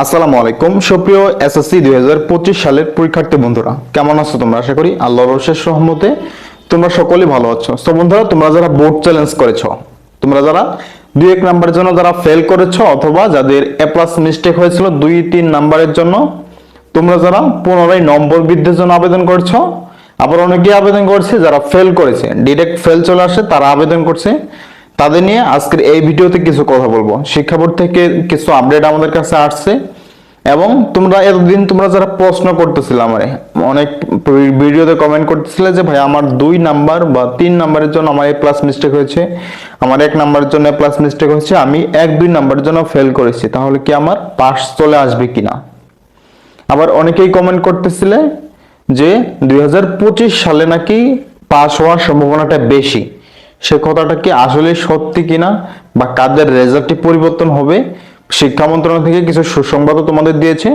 আসসালামু আলাইকুম। সুপ্রিয় এসএসসি দুই হাজার পঁচিশ সালের পরীক্ষার্থী বন্ধুরা, কেমন আছো তোমরা? আশা করি আল্লাহর অশেষ রহমতে তোমরা সকলেই ভালো আছো। তো বন্ধুরা, তোমরা যারা বোর্ড চ্যালেঞ্জ করেছ, তোমরা যারা দুই এক নাম্বারের জন্য যারা ফেল করেছ অথবা যাদের এ প্লাস মিস্টেক হয়েছিল দুই তিন নাম্বারের জন্য, তোমরা যারা পুনরায় নম্বর বৃদ্ধির জন্য আবেদন করছ, আবার অনেকে আবেদন করছে, যারা ফেল করেছে। ডিরেক্ট ফেল চলে আসে, তারা আবেদন করছে। তাদের নিয়ে আজকের এই ভিডিওতে কিছু কথা বলব। শিক্ষা বোর্ড থেকে কিছু আপডেট আমাদের কাছে আসছে এবং তোমরা এতদিন তোমরা যারা প্রশ্ন করতেছিলে আমারে, অনেক ভিডিওতে কমেন্ট করতেছিলে যে, ভাই, আমার দুই নাম্বার বা তিন নাম্বারের জন্য আমার এ প্লাস মিস্টেক হয়েছে, আমার এক নাম্বারের জন্য প্লাস মিস্টেক হয়েছে, আমি এক, দুই নাম্বারের জন্য ফেল করেছি, তাহলে কি আমার পাস চলে আসবে কিনা? আবার অনেকেই কমেন্ট করতেছিলে যে, দুই হাজার পঁচিশ সালে নাকি পাস হওয়ার সম্ভাবনাটা বেশি। সে কথাটা কি আসলে সত্যি কিনা বা কাদের রেজাল্টটি পরিবর্তন হবে, শিক্ষা মন্ত্রণালয় থেকে কিছু সুসংবাদও তোমাদের দিয়েছে।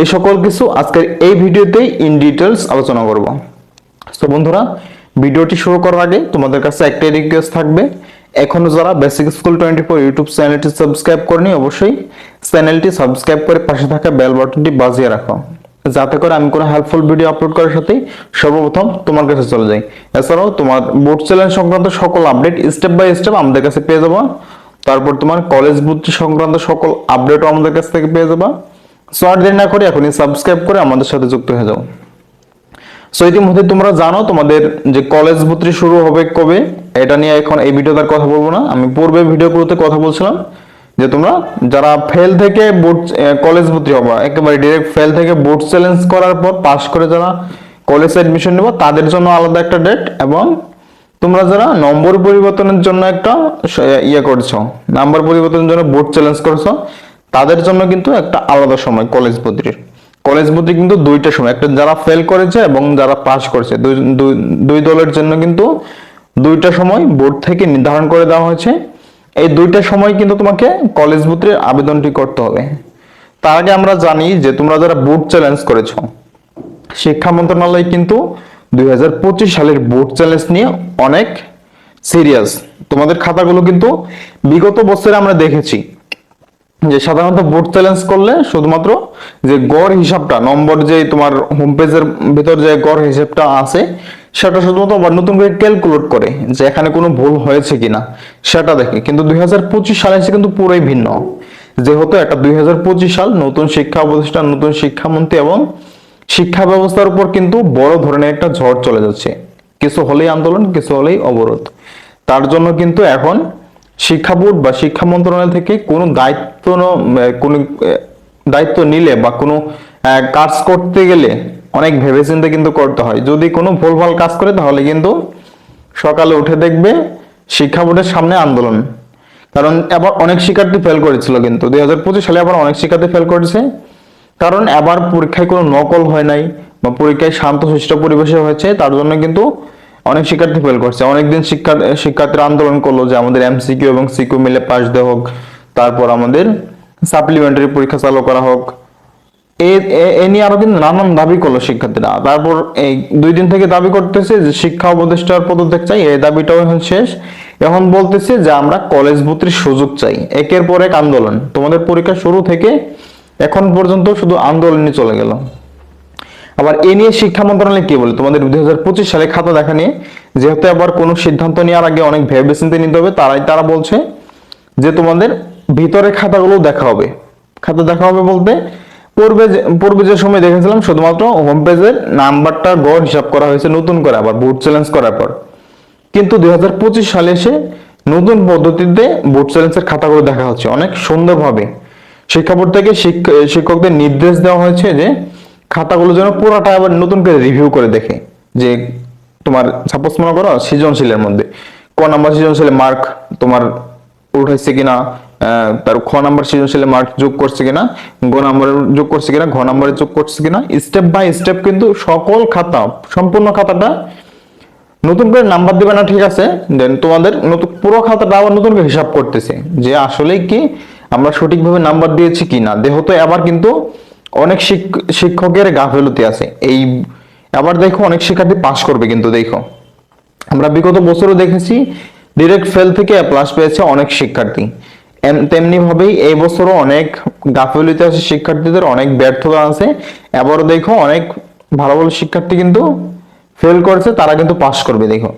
এই সকল কিছু আজকের এই ভিডিওতেই ইন ডিটেলস আলোচনা করব। তো বন্ধুরা, ভিডিওটি শুরু করার আগে তোমাদের কাছে একটাই রিকোয়েস্ট থাকবে, এখনও যারা basic school twenty four YouTube চ্যানেলটি সাবস্ক্রাইব করেনি, অবশ্যই চ্যানেলটি সাবস্ক্রাইব করে পাশে থাকা বেল বাটনটি বাজিয়ে রাখো। যাতে করে আমি কোনো হেল্পফুল ভিডিও আপলোড করার সাথেই সর্বপ্রথম তোমার কাছে চলে যাই। এছাড়াও তোমার বোর্ড চ্যালেঞ্জ সংক্রান্ত সকল আপডেট স্টেপ বাই স্টেপ আমাদের কাছে পেয়ে যাবা। তারপর তোমার কলেজ ভর্তি সংক্রান্ত সকল আপডেটও আমাদের কাছ থেকে পেয়ে যাবা। সো আর দেরি না করে এখনই সাবস্ক্রাইব করে আমাদের সাথে যুক্ত হয়ে যাও। সো ইতিমধ্যে তোমরা জানো তোমাদের যে কলেজ ভর্তি শুরু হবে কবে? এটা নিয়ে এখন এই ভিডিওতে কথা বলব না। আমি পূর্বে ভিডিওগুলোতে কথা বলছিলাম। যে তোমরা যারা ফেল থেকে বোর্ড কলেজ ভর্তি হবা, একেবারে ডিরেক্ট ফেল থেকে বোর্ড চ্যালেঞ্জ করার পর পাস করে যারা কলেজ অ্যাডমিশন নেব, তাদের জন্য আলাদা একটা ডেট এবং তোমরা যারা নম্বর পরিবর্তনের জন্য একটা ইয়ে করছ নাম্বার পরিবর্তনের জন্য বোর্ড চ্যালেঞ্জ করছ, তাদের জন্য কিন্তু একটা আলাদা সময় কলেজ ভর্তির। কলেজ ভর্তি কিন্তু দুইটা সময়, একটা যারা ফেল করেছে এবং যারা পাস করেছে, দুই দলের জন্য কিন্তু দুইটা সময় বোর্ড থেকে নির্ধারণ করে দেওয়া হয়েছে। এই দুইটা সময় কিন্তু তোমাকে কলেজ ভর্তির আবেদনটি করতে হবে। তার আগে আমরা জানি যে তোমরা যারা বোর্ড চ্যালেঞ্জ করেছ, শিক্ষা মন্ত্রণালয় কিন্তু দুই হাজার পঁচিশ সালের বোর্ড চ্যালেঞ্জ নিয়ে অনেক সিরিয়াস তোমাদের খাতাগুলো কিন্তু বিগত বছরে আমরা দেখেছি। যে সাধারণত বোর্ড চ্যালেঞ্জ করলে শুধুমাত্র যে গড় হিসাবটা, নম্বর যে তোমার হোম পেজের ভিতর যে গড় হিসাবটা আছে, সেটা শুধুমাত্র আবার নতুন করে ক্যালকুলেট করে যে এখানে কোনো ভুল হয়েছে কিনা, সেটা দেখে। কিন্তু দুই সালে এসে কিন্তু পুরোই ভিন্ন। যেহেতু একটা দুই হাজার পঁচিশ সাল নতুন শিক্ষা প্রতিষ্ঠান, নতুন শিক্ষামন্ত্রী এবং শিক্ষা ব্যবস্থার উপর কিন্তু বড় ধরনের একটা ঝড় চলে যাচ্ছে। কিছু হলেই আন্দোলন, কিছু হলেই অবরোধ। তার জন্য কিন্তু এখন শিক্ষা বোর্ড বা শিক্ষা মন্ত্রণালয় থেকে কোনো দায়িত্ব কোনো দায়িত্ব নিলে বা কোনো কাজ করতে গেলে অনেক ভেবেচিন্তে কিন্তু করতে হয়। যদি কোনো ভুলভাল কাজ করে, তাহলে কিন্তু সকালে উঠে দেখবে শিক্ষা বোর্ডের সামনে আন্দোলন। কারণ এবার অনেক শিক্ষার্থী ফেল করেছিল কিন্তু। দুই হাজার পঁচিশ সালে আবার অনেক শিক্ষার্থী ফেল করেছে। কারণ এবার পরীক্ষায় কোনো নকল হয় নাই বা পরীক্ষায় শান্ত সুষ্ঠু পরিবেশে হয়েছে, তার জন্য কিন্তু অনেক শিক্ষার্থী ফেল করছে। অনেকদিন শিক্ষা, শিক্ষার্থীরা আন্দোলন করল যে আমাদের এমসিকিউ এবং সিকিউ মিলে পাস দেওয়া হোক, তারপর আমাদের সাপ্লিমেন্টারি পরীক্ষা চালু করা হোক। এ নিয়ে আরও কিন্তু নানান দাবি করল শিক্ষার্থীরা। তারপর এই দুই দিন থেকে দাবি করতেছে যে শিক্ষা উপদেষ্টার পদত্যাগ চাই, এই দাবিটাও এখন শেষ। এখন বলতেছে যে আমরা কলেজ ভর্তির সুযোগ চাই। একের পর এক আন্দোলন। তোমাদের পরীক্ষা শুরু থেকে এখন পর্যন্ত শুধু আন্দোলনই চলে গেল। আবার এ নিয়ে শিক্ষা মন্ত্রণালয় কি বলে? তোমাদের দুই সালে খাতা দেখা নিয়ে যেহেতু আবার কোনো সিদ্ধান্ত নেওয়ার আগে অনেক ভেবে চিন্তে নিতে হবে, তারাই তারা বলছে যে তোমাদের ভিতরে খাতাগুলো দেখা হবে। খাতা দেখা হবে বলতে পূর্বে পূর্বে যে সময় দেখেছিলাম, শুধুমাত্র হোম পেজের নাম্বারটা গড় হিসাব করা হয়েছে নতুন করে আবার বুট চ্যালেঞ্জ করার পর। কিন্তু দুই হাজার পঁচিশ সালে এসে নতুন পদ্ধতিতে বোর্ড চ্যালেঞ্জের খাতাগুলো দেখা হচ্ছে। অনেক সুন্দরভাবে। শিক্ষা বোর্ড থেকে শিক্ষকদের নির্দেশ দেওয়া হয়েছে যে খাতাগুলো যেন পুরোটা আবার নতুন করে রিভিউ করে দেখে যে তোমার সাপোজ মনে করো সৃজনশীলের মধ্যে ক নাম্বার সৃজনশীলে মার্ক তোমার উঠাইছে কিনা তার খ নাম্বার সৃজনশীলে মার্ক যোগ করছে কিনা, গ নাম্বারে যোগ করছে কিনা ঘ নাম্বারে যোগ করছে কিনা স্টেপ বাই স্টেপ কিন্তু সকল খাতা, সম্পূর্ণ খাতাটা নতুন করে নাম্বার দিবে না ঠিক আছে দেন তোমাদের নতুন পুরো খাতাটা আবার নতুন করে হিসাব করতেছে যে আসলে কি আমরা সঠিকভাবে নাম্বার দিয়েছি কি না যেহেতু আবার কিন্তু অনেক শিক্ষকের গাফেলতি আছে। এই, আবার দেখো অনেক শিক্ষার্থী পাশ করবে কিন্তু দেখো। আমরা বিগত বছরও দেখেছি ডিরেক্ট ফেল থেকে প্লাস পেয়েছে অনেক শিক্ষার্থী। তেমনি ভাবেই এই বছরও অনেক গাফিলতি আছে শিক্ষার্থীদের, অনেক ব্যর্থতা আছে। এবারও দেখো অনেক ভালো ভালো শিক্ষার্থী কিন্তু ফেল করেছে, তারা কিন্তু পাশ করবে, দেখো।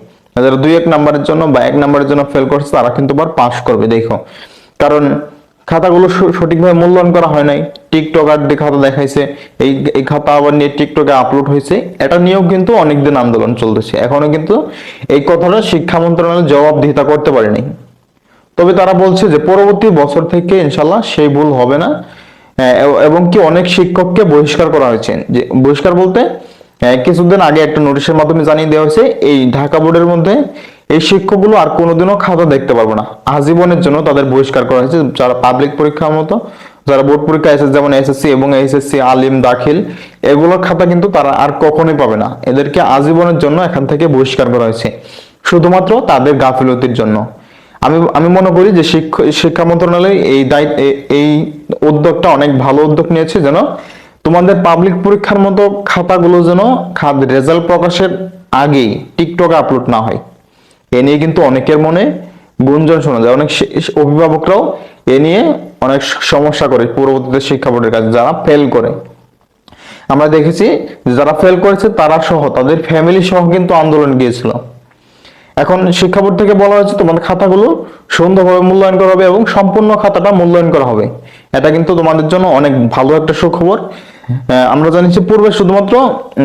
যারা দুই এক নাম্বারের জন্য বা এক নাম্বারের জন্য ফেল করছে, তারা কিন্তু আবার পাশ করবে, দেখো। কারণ খাতাগুলো সঠিকভাবে মূল্যায়ন করা হয় নাই। টিকটকার দিয়ে খাতা দেখাইছে। এই এই খাতা আবার নিয়ে টিকটকে আপলোড হয়েছে এটা নিয়েও কিন্তু অনেকদিন আন্দোলন চলতেছে। এখনও কিন্তু এই কথাটা শিক্ষা মন্ত্রণালয় জবাবদিহিতা করতে পারেনি। তবে তারা বলছে যে পরবর্তী বছর থেকে ইনশাল্লাহ সেই ভুল হবে না। এবং কি অনেক শিক্ষককে বহিষ্কার করা হয়েছে। যে, বহিষ্কার বলতে কিছুদিন আগে একটা নোটিশের মাধ্যমে জানিয়ে দেওয়া হয়েছে, এই ঢাকা বোর্ডের মধ্যে এই শিক্ষকগুলো আর কোনোদিনও খাতা দেখতে পারব না। আজীবনের জন্য তাদের বহিষ্কার করা হয়েছে। যারা পাবলিক পরীক্ষার মতো, যারা বোর্ড পরীক্ষা এসেছে যেমন এসএসসি এবং এইচএসসি আলিম দাখিল, এগুলোর খাতা কিন্তু তারা আর কখনোই পাবে না। এদেরকে আজীবনের জন্য এখান থেকে বহিষ্কার করা হয়েছে। শুধুমাত্র তাদের গাফিলতির জন্য। আমি আমি মনে করি যে শিক্ষা শিক্ষা মন্ত্রণালয় এই দায়িত্ব এই উদ্যোগটা অনেক ভালো উদ্যোগ নিয়েছে যেন তোমাদের পাবলিক পরীক্ষার মতো খাতাগুলো যেন রেজাল্ট প্রকাশের আগেই টিকটকে আপলোড না হয়। এ নিয়ে কিন্তু অনেকের মনে গুঞ্জন শোনা যায়। অনেক অভিভাবকরাও এ নিয়ে অনেক সমস্যা করে পূর্ববর্তী শিক্ষা বোর্ডের কাছে, যারা ফেল করে। আমরা দেখেছি যারা ফেল করেছে, তারা সহ, তাদের ফ্যামিলি সহ কিন্তু আন্দোলন গিয়েছিল। এখন শিক্ষা বোর্ড থেকে বলা হয়েছে, তোমাদের খাতাগুলো সুন্দরভাবে মূল্যায়ন করা হবে এবং সম্পূর্ণ খাতাটা মূল্যায়ন করা হবে। এটা কিন্তু তোমাদের জন্য অনেক ভালো একটা সুখবর। আমরা জানি পূর্বে শুধুমাত্র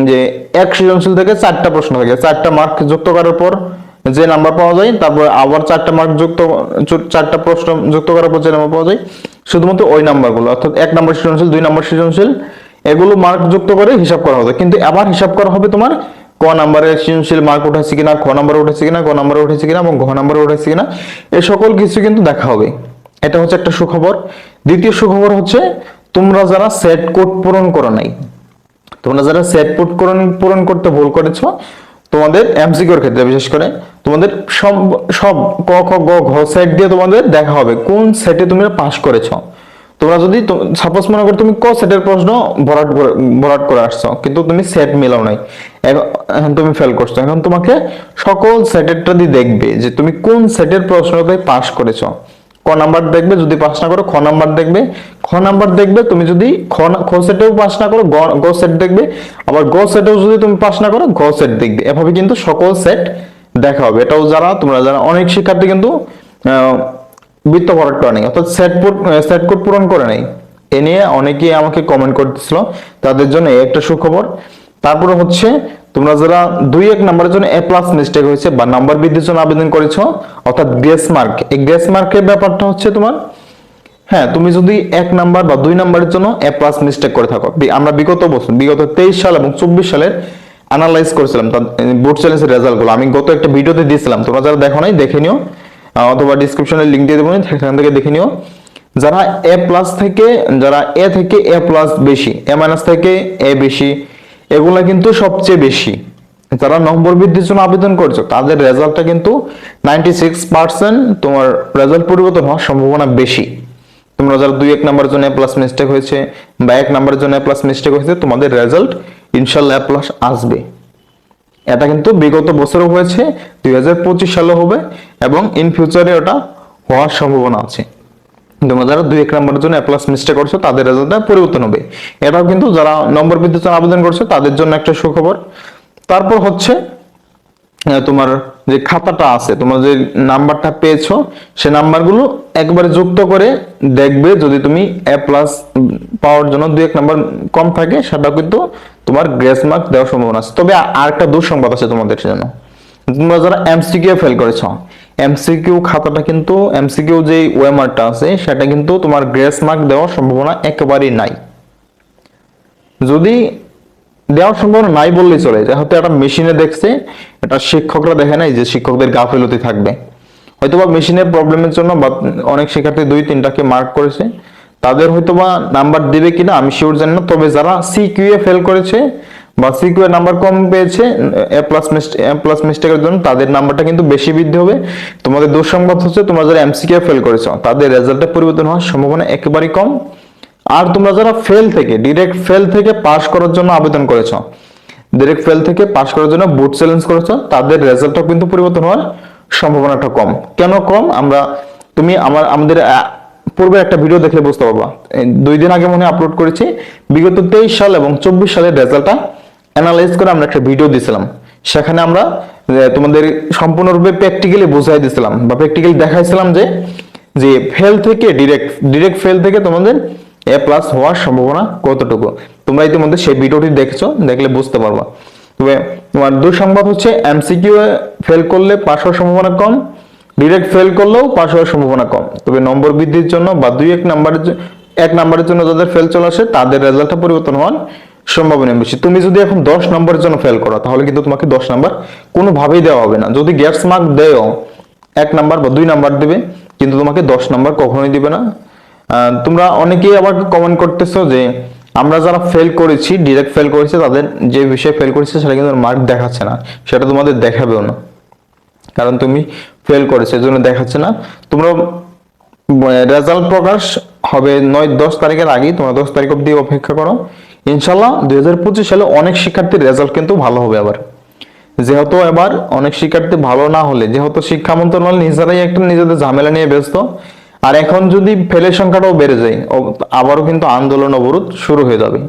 যে এক সৃজনশীল থেকে চারটা প্রশ্ন থাকে। চারটা মার্ক যুক্ত করার পর যে নাম্বার পাওয়া যায়, তারপর আবার চারটা মার্ক যুক্ত চারটা প্রশ্ন যুক্ত করার পর যে নাম্বার পাওয়া যায়, শুধুমাত্র ওই নাম্বারগুলো অর্থাৎ এক নম্বর সৃজনশীল, দুই নাম্বার সৃজনশীল, এগুলো মার্ক যুক্ত করে হিসাব করা হবে। কিন্তু আবার হিসাব করা হবে তোমার ক নাম্বারে সৃজনশীল মার্ক উঠেছে কিনা, খ নাম্বারে উঠেছে কিনা ক নাম্বারে উঠেছে কিনা এবং ঘ নাম্বারে উঠেছে কিনা, এ সকল কিছু কিন্তু দেখা হবে। এটা হচ্ছে একটা সুখবর। দ্বিতীয় সুখবর হচ্ছে, তোমরা যারা সেট কোড পূরণ করো নাই, তোমরা যারা সেট কোড পূরণ পূরণ করতে ভুল করেছ তোমাদের এমসিকিউর ক্ষেত্রে, বিশেষ করে তোমাদের সব সব ক, খ, গ, ঘ সেট দিয়ে তোমাদের দেখা হবে কোন সেটে তুমি পাস করেছ। তোমরা যদি সাপোজ মনে করো তুমি ক সেটের প্রশ্ন ভরাট ভরাট করে আসছো, কিন্তু তুমি সেট মিলাও নাই। এখন তুমি ফেল করছ। এখন তোমাকে সকল সেটেরটা দিয়ে দেখবে যে তুমি কোন সেটের প্রশ্নতে পাস করেছ। ক নাম্বার দেখবে যদি পাস না করো, খ নাম্বার দেখবে। খ নাম্বার দেখবে তুমি যদি খ খ সেটেও পাস না করো, গ- সেট দেখবে। আবার গ সেটেও যদি তুমি পাস না করো, ঘ সেট দেখবে। এভাবে কিন্তু সকল সেট দেখা হবে। এটাও যারা, তোমরা যারা অনেক শিক্ষার্থী কিন্তু বৃত্ত ভরাট করে নেই অর্থাৎ সেট সেট কোড পূরণ করে নেই। এ নিয়ে অনেকেই আমাকে কমেন্ট করতেছিল। তাদের জন্য একটা সুখবর। তারপরে হচ্ছে তোমরা যারা দুই এক নাম্বারের জন্য এ প্লাস মিস্টেক হয়েছে বা নাম্বার বৃদ্ধির জন্য আবেদন করেছ, অর্থাৎ গ্রেস মার্ক এই গ্রেস মার্কের ব্যাপারটা হচ্ছে তোমার হ্যাঁ তুমি যদি এক নাম্বার বা দুই নাম্বারের জন্য এ প্লাস মিস্টেক করে থাকো আমরা বিগত বছর, বিগত তেইশ সাল এবং চব্বিশ সালের অ্যানালাইজ করেছিলাম বোর্ড চ্যালেঞ্জের রেজাল্টগুলো আমি গত একটা ভিডিওতে দিয়েছিলাম, তোমরা যারা দেখো নাই, দেখে নিও অথবা ডিসক্রিপশনে লিঙ্ক দিয়ে দেবো, সেখান থেকে দেখে নিও। যারা এ প্লাস থেকে, যারা এ থেকে এ প্লাস বেশি এ মাইনাস থেকে এ বেশি এগুলা কিন্তু সবচেয়ে বেশি। যারা নম্বর বৃদ্ধির জন্য আবেদন করছ, তাদের রেজাল্টটা কিন্তু নাইনটি সিক্স পার্সেন্ট তোমার রেজাল্ট পরিবর্তন হওয়ার সম্ভাবনা বেশি। তোমরা যারা দুই এক নাম্বারের জন্য প্লাস মিস্টেক হয়েছে বা এক নাম্বারের জন্য প্লাস মিস্টেক হয়েছে, তোমাদের রেজাল্ট ইনশাল্লাহ প্লাস আসবে। এটা কিন্তু বিগত বছরও হয়েছে, দুই হাজার পঁচিশ সালে হবে এবং ইন ফিউচারে ওটা হওয়ার সম্ভাবনা আছে। তোমরা যারা দুই এক নম্বরের জন্য প্লাস মিস্টেক করছ, তাদের রেজাল্টটা পরিবর্তন হবে। এটাও কিন্তু যারা নম্বর বৃদ্ধির জন্য আবেদন করছ, তাদের জন্য একটা সুখবর। তারপর হচ্ছে তোমার যে খাতাটা আছে, তোমার যে নাম্বারটা পেয়েছ, সে নাম্বারগুলো একবারে যুক্ত করে দেখবে যদি তুমি এ প্লাস পাওয়ার জন্য দুই এক নাম্বার কম থাকে সেটা কিন্তু তোমার গ্রেস মার্ক দেওয়ার সম্ভাবনা আছে। তবে আর একটা দুঃসংবাদ আছে তোমাদের জন্য। তোমরা যারা এমসিকিউ ফেল করেছ এমসিকিউ খাতাটা কিন্তু এমসিকিউ যে ওয়েমারটা আছে, সেটা কিন্তু তোমার গ্রেস মার্ক দেওয়ার সম্ভাবনা একেবারেই নাই। যদি দেওয়ার সম্ভাবনা নাই বললেই চলে যে হয়তো একটা মেশিনে দেখছে, এটা শিক্ষকরা দেখে নাই যে শিক্ষকদের গাফিলতি থাকবে। হয়তোবা মেশিনের প্রবলেমের জন্য বা অনেক শিক্ষার্থী দুই তিনটাকে মার্ক করেছে, তাদের হয়তোবা নাম্বার দিবে কিনা আমি শিওর জানি না, তবে যারা সিকিউ এ ফেল করেছে বা সিকিউ এ নাম্বার কম পেয়েছে এ প্লাস এ প্লাস মিস্টেকের জন্য তাদের নাম্বারটা কিন্তু বেশি বৃদ্ধি হবে। তোমাদের দুঃসংবাদ হচ্ছে, তোমরা যারা এমসিকিউ ফেল করেছ, তাদের রেজাল্টে পরিবর্তন হওয়ার সম্ভাবনা একেবারেই কম। আর তোমরা যারা ফেল থেকে ডিরেক্ট ফেল থেকে পাস করার জন্য আবেদন করেছ ডিরেক্ট ফেল থেকে পাস করার জন্য বুট চ্যালেঞ্জ করেছ, তাদের রেজাল্টটা কিন্তু পরিবর্তন হওয়ার সম্ভাবনাটা কম। কেন কম? আমরা, তুমি আমার, আমাদের পূর্বে একটা ভিডিও দেখলে বুঝতে পারবা। দুই দিন আগে মনে আপলোড করেছি। বিগত তেইশ সাল এবং চব্বিশ সালের রেজাল্টটা অ্যানালাইজ করে আমরা একটা ভিডিও দিয়েছিলাম সেখানে আমরা তোমাদের সম্পূর্ণরূপে প্র্যাকটিক্যালি বুঝাই দিয়েছিলাম বা প্র্যাকটিক্যালি দেখাইছিলাম যে যে ফেল থেকে ডিরেক্ট ডিরেক্ট ফেল থেকে তোমাদের এ প্লাস হওয়ার সম্ভাবনা কতটুকু? তোমরা ইতিমধ্যে সেই ভিডিওটি দেখছ, দেখলে বুঝতে পারবা। তবে তোমার দুঃসংবাদ হচ্ছে এমসিকিউ ফেল করলে পাস হওয়ার সম্ভাবনা কম ডিরেক্ট ফেল করলেও পাস হওয়ার সম্ভাবনা কম। তবে নম্বর বৃদ্ধির জন্য বা দুই এক নাম্বারের এক নাম্বারের জন্য যাদের ফেল চলে আসে, তাদের রেজাল্টটা পরিবর্তন হওয়ার সম্ভাবনা বেশি তুমি যদি এখন দশ নম্বরের জন্য ফেল করো, তাহলে কিন্তু তোমাকে দশ নাম্বার কোনোভাবেই দেওয়া হবে না। যদি গ্যাপস মার্ক দেও এক নাম্বার বা দুই নাম্বার দেবে, কিন্তু তোমাকে দশ নাম্বার কখনোই দিবে না। তোমরা অনেকেই আবার কমেন্ট করতেছো যে, আমরা যারা ফেল করেছি ডিরেক্ট ফেল করেছি, তাদের যে বিষয়ে ফেল করেছে, সেটা কিন্তু মার্ক দেখাচ্ছে না। সেটা তোমাদের দেখাবেও না। কারণ তুমি ফেল করেছ জন্য দেখাচ্ছে না। তোমরা রেজাল্ট প্রকাশ হবে নয়, দশ তারিখের আগেই, তোমরা দশ তারিখ অব্দি অপেক্ষা করো। ইনশাল্লাহ দুই হাজার পঁচিশ সালে অনেক শিক্ষার্থীর রেজাল্ট কিন্তু ভালো হবে আবার। যেহেতু এবার অনেক শিক্ষার্থী ভালো না হলে, যেহেতু শিক্ষা মন্ত্রণালয় নিজেরাই একটা নিজেদের ঝামেলা নিয়ে ব্যস্ত, আর এখন যদি ফেলের সংখ্যাটাও বেড়ে যায় আবারও কিন্তু আন্দোলন অবরোধ শুরু হয়ে যাবে।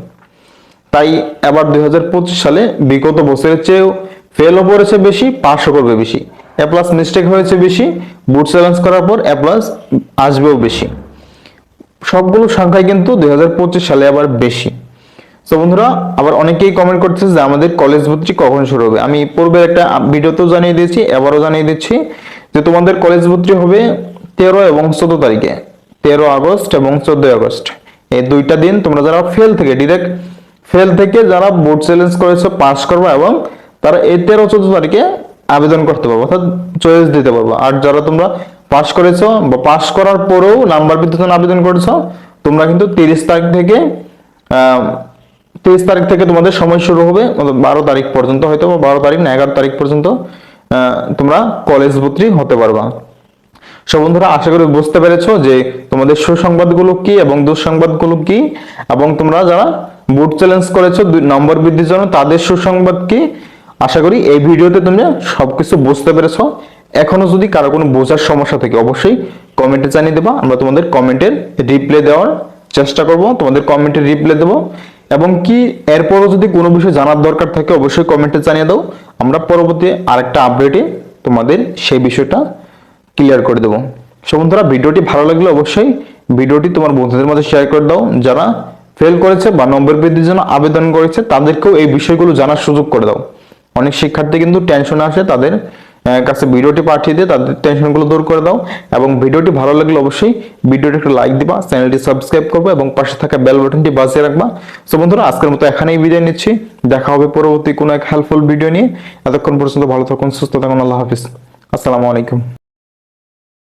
তাই এবার দুই হাজার পঁচিশ সালে বিগত বছরের চেয়েও ফেলও করেছে বেশি পাশও করবে বেশি। এ প্লাস মিস্টেক হয়েছে বেশি বুট চ্যালেঞ্জ করার পর এ প্লাস আসবেও বেশি। সবগুলো সংখ্যাই কিন্তু দুই হাজার পঁচিশ সালে আবার বেশি। তো বন্ধুরা, আবার অনেকেই কমেন্ট করতেছে যে আমাদের কলেজ ভর্তি কখন শুরু হবে? আমি পূর্বে একটা ভিডিওতেও জানিয়ে দিয়েছি, এবারও জানিয়ে দিচ্ছি যে তোমাদের কলেজ ভর্তি হবে তেরো এবং চোদ্দ তারিখে। তেরো আগস্ট এবং চোদ্দই আগস্ট। এই দুইটা দিন তোমরা যারা ফেল থেকে ডিরেক্ট ফেল থেকে যারা বোর্ড চ্যালেঞ্জ করেছ পাস করবে এবং তারা এই তেরো, চোদ্দ তারিখে আবেদন করতে পারব, অর্থাৎ চয়েস দিতে পারব। আর যারা তোমরা পাস করেছ বা পাস করার পরেও নাম্বার জন্য আবেদন করেছ, তোমরা কিন্তু তিরিশ তারিখ থেকে তেইশ তারিখ থেকে তোমাদের সময় শুরু হবে বারো তারিখ পর্যন্ত হয়তো বা, বারো তারিখ না এগারো তারিখ পর্যন্ত তোমরা কলেজ ভর্তি হতে পারবা। সব বন্ধুরা, আশা করি বুঝতে পেরেছ যে তোমাদের সুসংবাদগুলো কি এবং দুঃসংবাদগুলো কি, এবং তোমরা যারা বুট চ্যালেঞ্জ করেছ নম্বর বৃদ্ধির জন্য, তাদের সুসংবাদ কি? আশা করি এই ভিডিওতে তুমি সবকিছু বুঝতে পেরেছ। এখনও যদি কারও কোনো বোঝার সমস্যা থাকে, অবশ্যই কমেন্টে জানিয়ে দেবা। আমরা তোমাদের কমেন্টের রিপ্লাই দেওয়ার চেষ্টা করব। তোমাদের কমেন্টে রিপ্লাই দেবো। এবং কি এরপরও যদি কোনো বিষয় জানার দরকার থাকে, অবশ্যই কমেন্টে জানিয়ে দাও। আমরা পরবর্তী আরেকটা আপডেটে তোমাদের সেই বিষয়টা ক্লিয়ার করে দেবো। সো বন্ধুরা, ভিডিওটি ভালো লাগলে অবশ্যই ভিডিওটি তোমার বন্ধুদের মধ্যে শেয়ার করে দাও। যারা ফেল করেছে বা নম্বর বৃদ্ধির জন্য আবেদন করেছে, তাদেরকেও এই বিষয়গুলো জানার সুযোগ করে দাও। অনেক শিক্ষার্থী কিন্তু টেনশনে আসে, তাদের কাছে ভিডিওটি পাঠিয়ে দিয়ে তাদের টেনশনগুলো দূর করে দাও এবং ভিডিওটি ভালো লাগলে অবশ্যই ভিডিওটি একটু লাইক দিবা চ্যানেলটি সাবস্ক্রাইব করবে এবং পাশে থাকা বেল বাটনটি বাজিয়ে রাখবা। সো বন্ধুরা, আজকের মতো এখানেই বিদায় নিচ্ছি। দেখা হবে পরবর্তী কোনো এক হেল্পফুল ভিডিও নিয়ে। এতক্ষণ পর্যন্ত ভালো থাকুন, সুস্থ থাকুন, আল্লাহ হাফিজ। আসসালামু আলাইকুম।